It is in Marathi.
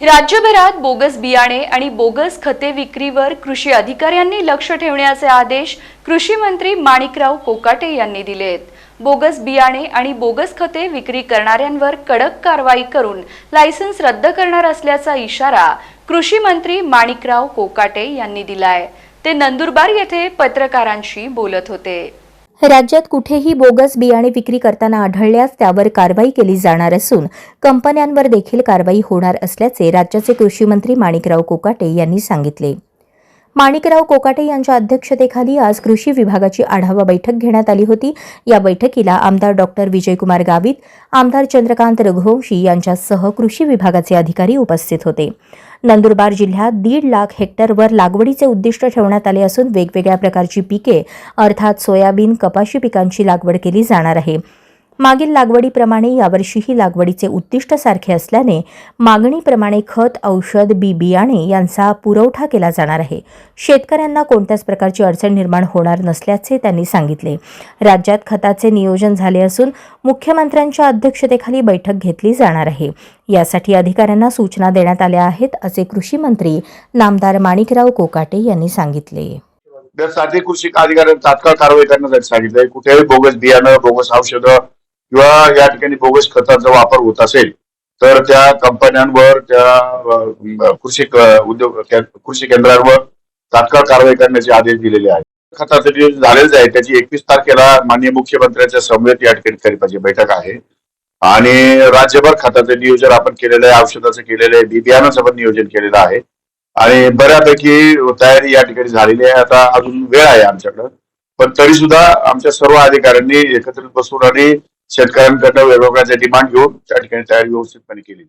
राज्यभरात बोगस बियाणे आणि बोगस खते विक्रीवर कृषी अधिकाऱ्यांनी लक्ष ठेवण्याचे आदेश कृषी मंत्री माणिकराव कोकाटे यांनी दिलेत. बोगस बियाणे आणि बोगस खते विक्री करणाऱ्यांवर कडक कारवाई करून लायसन्स रद्द करणार असल्याचा इशारा कृषी मंत्री माणिकराव कोकाटे यांनी दिलाय. ते नंदुरबार येथे पत्रकारांशी बोलत होते. राज्यात कुठेही बोगस बियाणे विक्री करताना आढळल्यास त्यावर कारवाई केली जाणार असून कंपन्यांवर देखील कारवाई होणार असल्याचे राज्याचे कृषी मंत्री माणिकराव कोकाटे यांनी सांगितले. माणिकराव कोकाटे यांच्या अध्यक्षतेखाली आज कृषी विभागाची आढावा बैठक घेण्यात आली होती. या बैठकीला आमदार डॉक्टर विजयकुमार गावित आमदार चंद्रकांत रघुवंशी यांच्यासह कृषी विभागाचे अधिकारी उपस्थित होते. नंदुरबार जिल्ह्यात दीड लाख हेक्टरवर लागवडीचे उद्दिष्ट ठेवण्यात आले असून वेगवेगळ्या प्रकारची पिके अर्थात सोयाबीन कपाशी पिकांची लागवड केली जाणार आहे. मागील लागवडीप्रमाणे यावर्षीही लागवडीचे उद्दिष्ट सारखे असल्याने मागणीप्रमाणे खत औषध बी बियाणे यांचा पुरवठा केला जाणार आहे. शेतकऱ्यांना कोणत्याच प्रकारची अडचण निर्माण होणार नसल्याचे त्यांनी सांगितले. राज्यात खताचे नियोजन झाले असून मुख्यमंत्र्यांच्या अध्यक्षतेखाली बैठक घेतली जाणार आहे. यासाठी अधिकाऱ्यांना सूचना देण्यात आल्या आहेत असे कृषी मंत्री नामदार माणिकराव कोकाटे यांनी सांगितले. त्यासाठी कृषी अधिकाऱ्यांनी तात्काळ कारवाई करण्यासाठी सांगितलंय कुठेही बोगस बियाणं बोगस औषधं किंवा या ठिकाणी बोगस खताचा वापर होत असेल तर त्या कंपन्यांवर त्या कृषी उद्योग कृषी केंद्रांवर तात्काळ कारवाई करण्याचे आदेश दिलेले आहेत. खताचं नियोजन झालेलं आहे त्याची एकवीस तारखेला माननीय मुख्यमंत्र्यांच्या समवेत या ठिकाणी खरीपाची बैठक आहे. आणि राज्यभर खताचं नियोजन आपण केलेलं आहे औषधाचं केलेलं आहे बी बियाणाचं पण नियोजन केलेलं आहे. आणि बऱ्यापैकी तयारी या ठिकाणी झालेली आहे. आता अजून वेळ आहे आमच्याकडं. पण तरी सुद्धा आमच्या सर्व अधिकाऱ्यांनी एकत्रित बसून आणि शेतकऱ्यांकडनं वेगवेगळ्या डिमांड घेऊन त्या ठिकाणी तयारी व्यवस्थितपणे केली